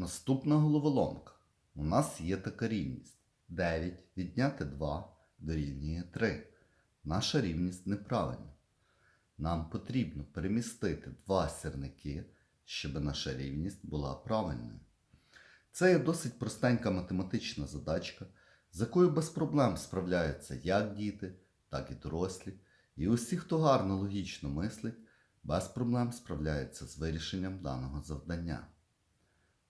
Наступна головоломка. У нас є така рівність. 9 відняти 2 дорівнює 3. Наша рівність неправильна. Нам потрібно перемістити два сірники, щоб наша рівність була правильною. Це є досить простенька математична задачка, з якою без проблем справляються як діти, так і дорослі. І усі, хто гарно логічно мислить, без проблем справляються з вирішенням даного завдання.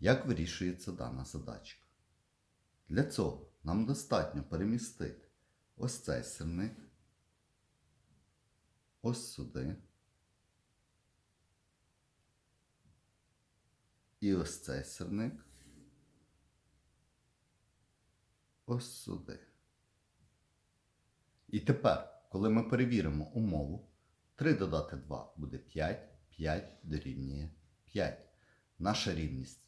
Як вирішується дана задачка? Для цього нам достатньо перемістити ось цей сірник, ось сюди. І ось цей сірник. Ось сюди. І тепер, коли ми перевіримо умову, 3 додати 2 буде 5, 5 дорівнює 5. Наша рівність